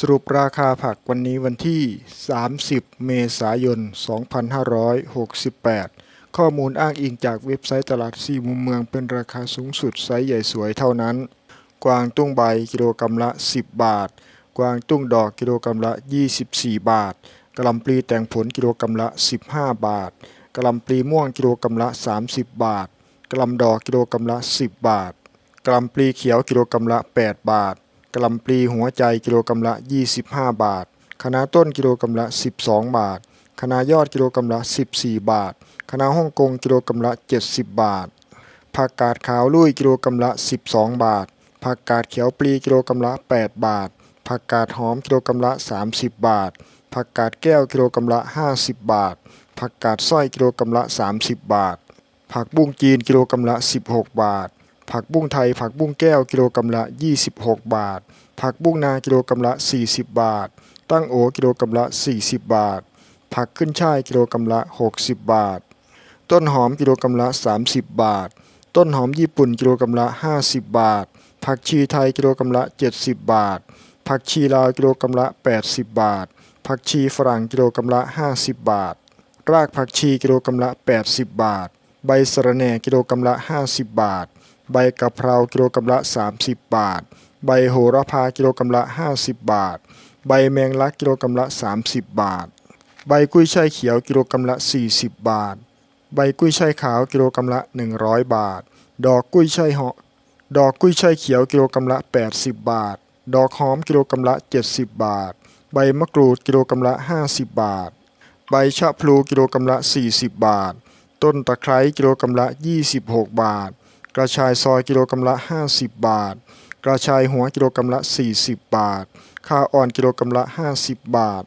สรุปราคาผักวันนี้วันที่ 30 เมษายน 2568 ข้อมูลอ้างอิงจากเว็บไซต์ตลาดสี่มุมเมืองเป็นราคาสูงสุดไซส์ใหญ่สวยเท่านั้น กวางตุ้งใบกิโลกรัมละ 10 บาท กวางตุ้งดอกกิโลกรัมละ 24 บาทกะลำปลีแต่งผลกิโลกรัมละ 15 บาทกะลำปลีม่วงกิโลกรัมละ 30 บาทกะลำดอกกิโลกรัมละ 10 บาทกะลำปลีเขียวกิโลกรัมละ 8 บาท กล่ำปลีหัวใจกิโลกรัมละ 25 บาทคะน้าต้นกิโลกรัมละ 12 บาทคะน้ายอดกิโลกรัมละ 14 บาทคะน้าฮ่องกงกิโลกรัมละ 70 บาท ผักกาดขาวลุยกิโลกรัมละ 12 บาท ผักกาดเขียวปลีกิโลกรัมละ 8 บาท ผักกาดหอมกิโลกรัมละ 30 บาท ผักกาดแก้วกิโลกรัมละ 50 บาท ผักกาดสร้อยกิโลกรัมละ 30 บาท ผักบุ้งจีนกิโลกรัมละ 16 บาท ผักบุ้งไทย ผักบุ้งแก้วกิโลกรัมละ 26 บาท ผักบุ้งนากิโลกรัมละ 40 บาท ตั้งโอกิโลกรัมละ 40 บาท ผักขึ้นช่ายกิโลกรัมละ 60 บาท ต้นหอมกิโลกรัมละ 30 บาท ต้นหอมญี่ปุ่นกิโลกรัมละ 50 บาท ผักชีไทยกิโลกรัมละ 70 บาท ผักชีลาวกิโลกรัมละ 80 บาท ผักชีฝรั่งกิโลกรัมละ 50 บาท รากผักชีกิโลกรัมละ 80 บาท ใบสะระแหน่กิโลกรัมละ 50 บาท ใบกะเพรากิโลกรัมละ 30 บาท ใบโหระพากิโลกรัมละ 50 บาท ใบแมงลักกิโลกรัมละ 30 บาท ใบกุ้ยช่ายเขียวกิโลกรัมละ 40 บาท ใบกุ้ยช่ายขาวกิโลกรัมละ 100 บาท ดอกกุ้ยช่ายเหาะดอกกุ้ยช่ายเขียวกิโลกรัมละ 80 บาท ดอกหอมกิโลกรัมละ 70 บาท ใบมะกรูดกิโลกรัมละ 50 บาท ใบชะพลูกิโลกรัมละ 40 บาท ต้นตะไคร้กิโลกรัมละ 26 บาท กระชายซอยกิโลกรัมละ 50 บาท กระชายหัวกิโลกรัมละ 40 บาทข่าอ่อนกิโลกรัมละ 50 บาท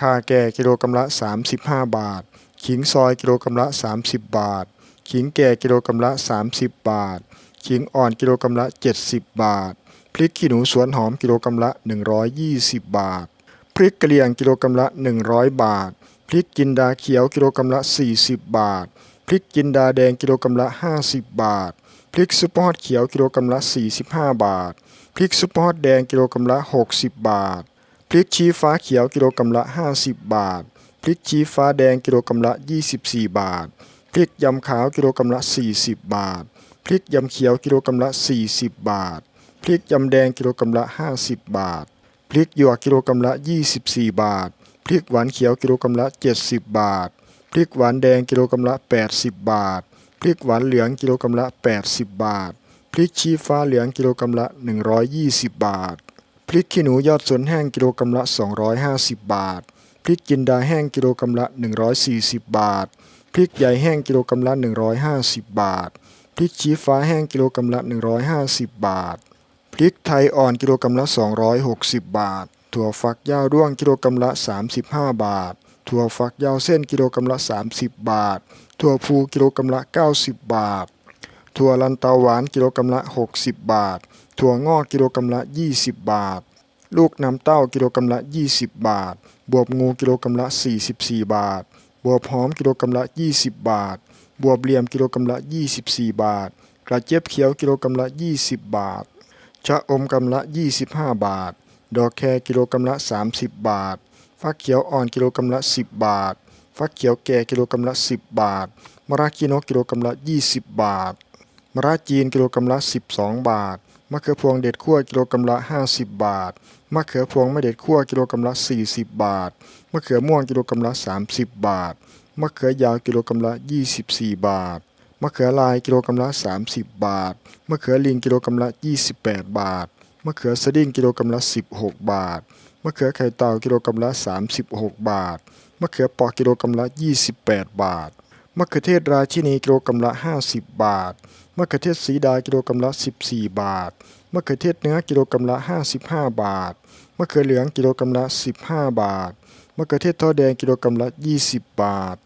ข่าแก่กิโลกรัมละ 35 บาท ขิงซอยกิโลกรัมละ 30 บาท ขิงแก่กิโลกรัมละ 30 บาท ขิงอ่อนกิโลกรัมละ 70 บาท พริกขี้หนูสวนหอมกิโลกรัมละ 120 บาท พริกกะเหรี่ยงกิโลกรัมละ 100 บาท พริกจินดาเขียวกิโลกรัมละ 40 บาท พริกจินดาแดงกิโลกรัมละ 50 บาท พริกซุปเปอร์ฮอตเขียวกิโลกรัมละ 45 บาท พริกซุปเปอร์ฮอตแดงกิโลกรัมละ 60 บาท พริกชี้ฟ้าเขียวกิโลกรัมละ 50 บาท พริกชี้ฟ้าแดงกิโลกรัมละ 24 บาท พริกยำขาวกิโลกรัมละ 40 บาท พริกยำเขียวกิโลกรัมละ 40 บาท พริกยำแดงกิโลกรัมละ 50 บาท พริกหยวกกิโลกรัมละ 24 บาท พริกหวานเขียวกิโลกรัมละ 70 บาท พริกหวานแดงกิโลกรัมละ 80 บาท พริกหวานเหลืองกิโลกรัมละ 80 บาท พริกชี้ฟ้าเหลืองกิโลกรัมละ 120 บาท พริกขี้หนูยอดสนแห้งกิโลกรัมละ 250 บาท พริกจินดาแห้งกิโลกรัมละ 140 บาท พริกใหญ่แห้งกิโลกรัมละ 150 บาท พริกชี้ฟ้าแห้งกิโลกรัมละ 150 บาท พริกไทยอ่อนกิโลกรัมละ 260 บาท ถั่วฝักยาวด้วงกิโลกรัมละ 35 บาท ถั่วฝักยาวเส้นกิโลกรัมละ 30 บาท ถั่วพูกิโลกรัมละ 90 บาท ถั่วลันเตาหวานกิโลกรัมละ 60 บาท ถั่วงอกกิโลกรัมละ 20 บาท ลูกน้ำเต้ากิโลกรัมละ 20 บาท บวบงูกิโลกรัมละ 44 บาท บวบหอมกิโลกรัมละ 20 บาท บวบเหลี่ยมกิโลกรัมละ 24 บาท กระเจี๊ยบเขียวกิโลกรัมละ 20 บาท ชะอมกำละ 25 บาท ดอกแคกิโลกรัมละ 30 บาท ฟักเขียวอ่อนกิโลกรัมละ 10 บาท ฟักเขียวแก่กิโลกรัมละ 10 บาท มะระกิโนกิโลกรัมละ 20 บาท มะระจีนกิโลกรัมละ 12 บาท มะเขือพวงเด็ดขั้วกิโลกรัมละ 50 บาท มะเขือพวงไม่เด็ดขั้วกิโลกรัมละ 40 บาท มะเขือม่วงกิโลกรัมละ 30 บาท มะเขือยาวกิโลกรัมละ 24 บาท มะเขือลายกิโลกรัมละ 30 บาท มะเขือลิงกิโลกรัมละ 28 บาท มะเขือสดิ้งกิโลกรัมละ 16 บาท มะเขือไข่เต่ากิโลกรัมละ 36 บาท มะเขือปอกกิโลกรัมละ 28 บาท มะเขือเทศราชินีกิโลกรัมละ 50 บาท มะเขือเทศสีดากิโลกรัมละ 14 บาท มะเขือเทศเนื้อกิโลกรัมละ 55 บาท มะเขือเหลืองกิโลกรัมละ 15 บาท มะเขือเทศทอดแดงกิโลกรัมละ 20 บาท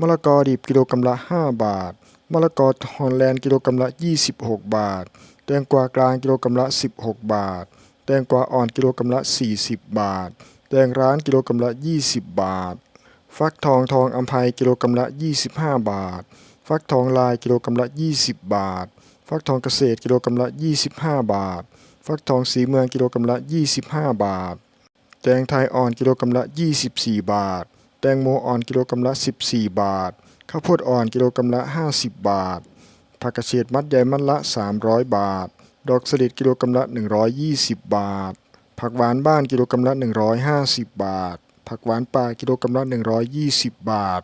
มะละกอดิบกิโลกรัมละ 5 บาท มะละกอฮอลแลนด์กิโลกรัมละ 26 บาท แตงกวากลางกิโลกรัมละ 16 บาท แตงกวาอ่อนกิโลกรัมละ 40 บาท แตงร้านกิโลกรัมละ 20 บาท ฟักทองทองอัมภัยกิโลกรัมละ 25 บาท ฟักทองลายกิโลกรัมละ 20 บาท ฟักทองเกษตรกิโลกรัมละ 25 บาท ฟักทองสีเมืองกิโลกรัมละ 25 บาท แตงไทยอ่อนกิโลกรัมละ 24 บาท แตงโมอ่อนกิโลกรัมละ 14 บาท ข้าวโพดอ่อนกิโลกรัมละ 50 บาท ผักกระเฉดมัดใหญ่มัดละ 300 บาท ดอกสลิดกิโลกรัมละ 120 บาท ผักหวานบ้านกิโลกรัมละ 150 บาท ผักหวานป่ากิโลกรัมละ 120 บาท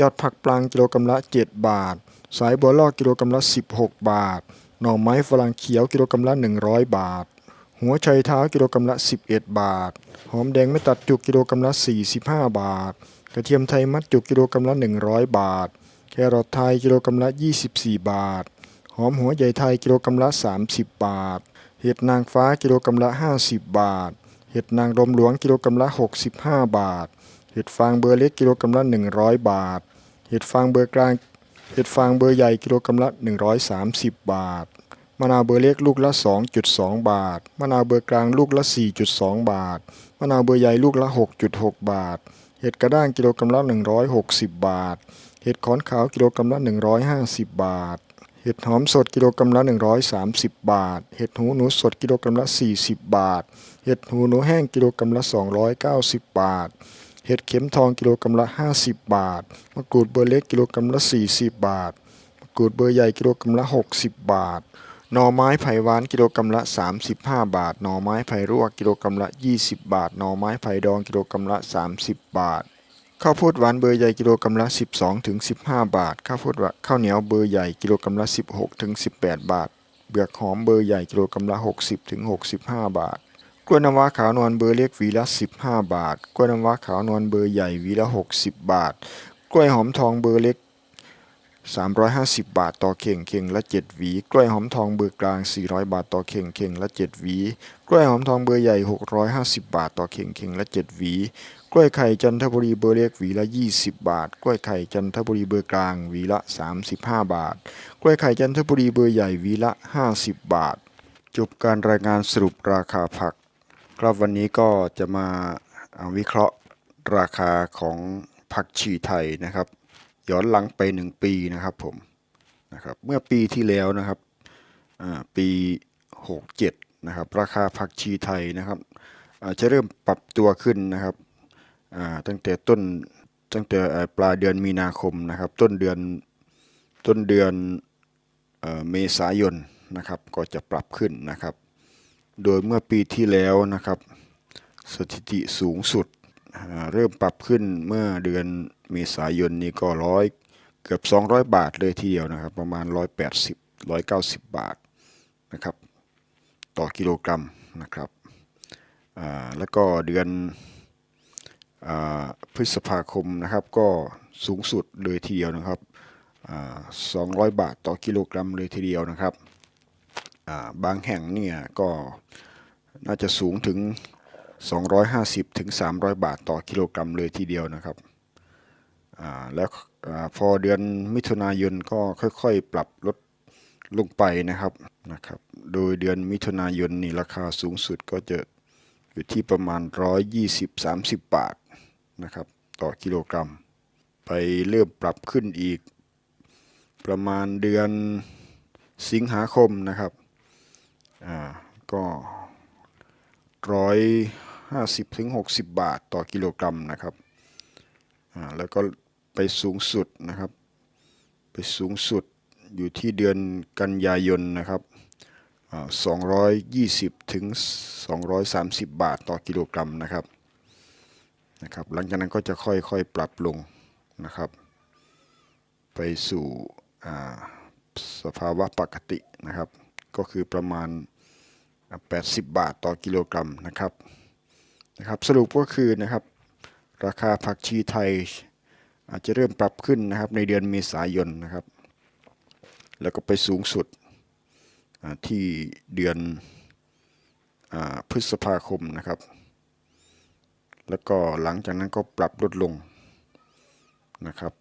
ยอดผักปลังกิโลกรัมละ 7 บาท สายบัวลอกกิโลกรัมละ 16 บาท หน่อไม้ฝรั่งเขียวกิโลกรัมละ 100 บาท หัวไชเท้ากิโลกรัมละ 11 บาท หอมแดงไม่ตัดจุกกิโลกรัมละ 45 บาท กระเทียมไทยมัดจุกกิโลกรัมละ 100 บาท แครอทไทยกิโลกรัมละ 24 บาท หอมหัวใหญ่ไทยกิโลกรัมละ 30 บาท เห็ดนางฟ้ากิโลกรัมละ 50 บาท เห็ดนางรมหลวงกิโลกรัมละ 65 บาท เห็ดฟางเบอร์เล็กกิโลกรัมละ 100 บาท เห็ดฟางเบอร์กลาง เห็ดฟางเบอร์ใหญ่กิโลกรัมละ 130 บาท มะนาวเบอร์เล็กลูกละ 2.2 บาท มะนาวเบอร์กลางลูกละ 4.2 บาท มะนาวเบอร์ใหญ่ลูกละ 6.6 บาท เห็ดกระด้างกิโลกรัมละ 160 บาท เห็ดขอนขาวกิโลกรัมละ 150 บาท เห็ดหอมสดกิโลกรัมละ 130 บาท เห็ดหูหนูสดกิโลกรัมละ 40 บาท เห็ดหูหนูแห้งกิโลกรัมละ 290 บาท เห็ดเข็มทองกิโลกรัมละ 50 บาท มะกรูดเบอร์เล็กกิโลกรัมละ 40 บาท มะกรูดเบอร์ใหญ่กิโลกรัมละ 60 บาท หน่อไม้ไผ่หวานกิโลกรัมละ 35 บาท หน่อไม้ไผ่รวกกิโลกรัมละ 20 บาท หน่อไม้ไผ่ดองกิโลกรัมละ 30 บาท ข้าวโพดหวานเบอร์ใหญ่กิโลกรัมละ 12ถึง15 บาท ข้าวโพดข้าวเหนียวเบอร์ใหญ่กิโลกรัมละ 16ถึง18 บาท เบือกหอมเบอร์ใหญ่กิโลกรัมละ 60ถึง65 บาท กล้วยน้ำว้าขาวนวลเบอร์เล็กวีละ 15 บาท กล้วยน้ำว้าขาวนวลเบอร์ใหญ่วีละ 60 บาท กล้วยหอมทองเบอร์เล็ก 350 บาทต่อเข่งเข่งละ 7 หวี กล้วยหอมทองเบอร์กลาง 400 บาทต่อเข่งเข่งละ 7 หวี กล้วยหอมทองเบอร์ใหญ่ 650 บาทต่อเข่งเข่งละ 7 หวี กล้วยไข่จันทบุรีเบอร์เล็กหวีละ 20 บาท กล้วยไข่จันทบุรีเบอร์กลางหวีละ 35 บาท กล้วยไข่จันทบุรีเบอร์ใหญ่หวีละ 50 บาท จบการรายงานสรุปราคาผัก ครับวันนี้ก็จะมาวิเคราะห์ราคาของผักชีไทยนะครับ ย้อนหลังไปหนึ่งปีนะครับผมนะครับเมื่อปีที่แล้วนะครับปี 67นะครับราคาผักชีไทยนะครับจะเริ่มปรับตัวขึ้นนะครับตั้งแต่ต้นตั้งแต่ปลายเดือนมีนาคมนะครับ ต้นเดือนต้นเดือนเอเมษายนนะครับ ก็จะปรับขึ้นนะครับ โดยเมื่อปีที่แล้วนะครับ สถิติสูงสุด เริ่มปรับขึ้นเมื่อเดือนเมษายนนี้ก็ร้อยเกือบ 200 บาทเลยทีเดียวนะครับ ประมาณ 180 190 บาทนะครับ ต่อกิโลกรัมนะครับแล้วก็เดือนอพฤษภาคมนะครับก็สูงสุดเลยทีเดียวนะครับอ่า200 บาทต่อกิโลกรัมเลยทีเดียวนะครับาบางแห่งเนี่ยก็น่าจะสูงถึง 250ถึง300 บาทต่อกิโลกรัมเลยทีเดียวนะครับแล้วอพอเดือนมิถุนายนก็ค่อยๆ ปรับลดลงไปนะครับนะครับ โดยเดือนมิถุนายนนี่ราคาสูงสุดก็จะอยู่ที่ประมาณ 120-30 บาทนะครับต่อกิโลกรัม ไปเริ่มปรับขึ้นอีก ประมาณเดือนสิงหาคมนะครับอ่าก็ร้อย ห้าสิบถึงหกสิบบาทต่อกิโลกรัมนะครับแล้วก็ไปสูงสุดนะครับ ไปสูงสุดอยู่ที่เดือนกันยายนนะครับสองร้อยยี่สิบถึงสองร้อยสามสิบบาทต่อกิโลกรัมนะครับนะครับ หลังจากนั้นก็จะค่อยๆปรับลงนะครับ ไปสู่สภาวะปกตินะครับ ก็คือประมาณ 80 บาทต่อกิโลกรัมนะครับ นะครับสรุปก็คือนะครับราคาผักชีไทย อาจจะเริ่มปรับขึ้นนะครับในเดือนเมษายนนะครับ แล้วก็ไปสูงสุดที่เดือนอพฤษภาคมนะครับ แล้วก็หลังจากนั้นก็ปรับลดลงนะครับ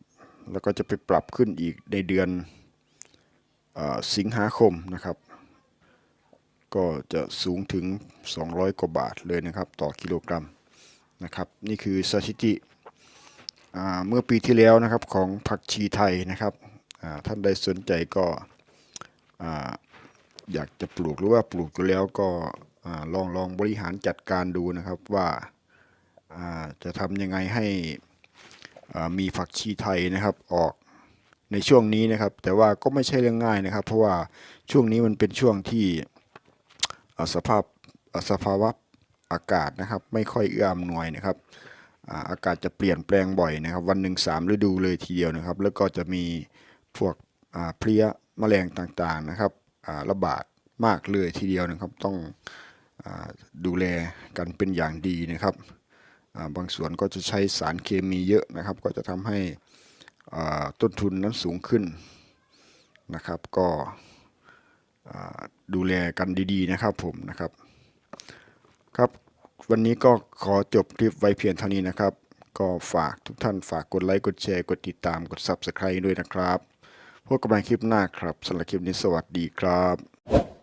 แล้วก็จะไปปรับขึ้นอีกในเดือนอสิงหาคมนะครับ ก็จะสูงถึง 200 กว่าบาทเลยนะครับ ต่อกิโลกรัมนะครับนี่คือสถิติเมื่อปีที่แล้วนะครับของผักชีไทยนะครับท่านใดสนใจก็อ่าอยากจะปลูกหรือว่าปลูกอยู่แล้วก็อลองลองบริหารจัดการดูนะครับว่าจะทำยังไงให้มีผักชีไทยนะครับออกในช่วงนี้นะครับ แต่ว่าก็ไม่ใช่เรื่องง่ายนะครับ เพราะว่าช่วงนี้มันเป็นช่วงที่ สภาพสภาวะอากาศนะครับ ไม่ค่อยเอื้ออำนวยนะครับอากาศจะเปลี่ยนแปลงบ่อยนะครับ วันหนึ่งสามฤดูเลยทีเดียวนะครับ แล้วก็จะมีพวกเพลี้ยแมลงต่างๆนะครับระบาดมากเลยทีเดียวนะครับ ต้องอดูแลกันเป็นอย่างดีนะครับบางส่วนก็จะใช้สารเคมีเยอะนะครับ ก็จะทำให้ต้นทุนนั้นสูงขึ้นนะครับ ก็ ดูแลกันดีๆนะครับผมนะครับ ครับ วันนี้ก็ขอจบคลิปไว้เพียงเท่านี้นะครับ ก็ฝากทุกท่านฝากกดไลค์กดแชร์กดติดตามกด Subscribe ด้วยนะครับพบกันใหม่คลิปหน้าครับสำหรับคลิปนี้สวัสดีครับ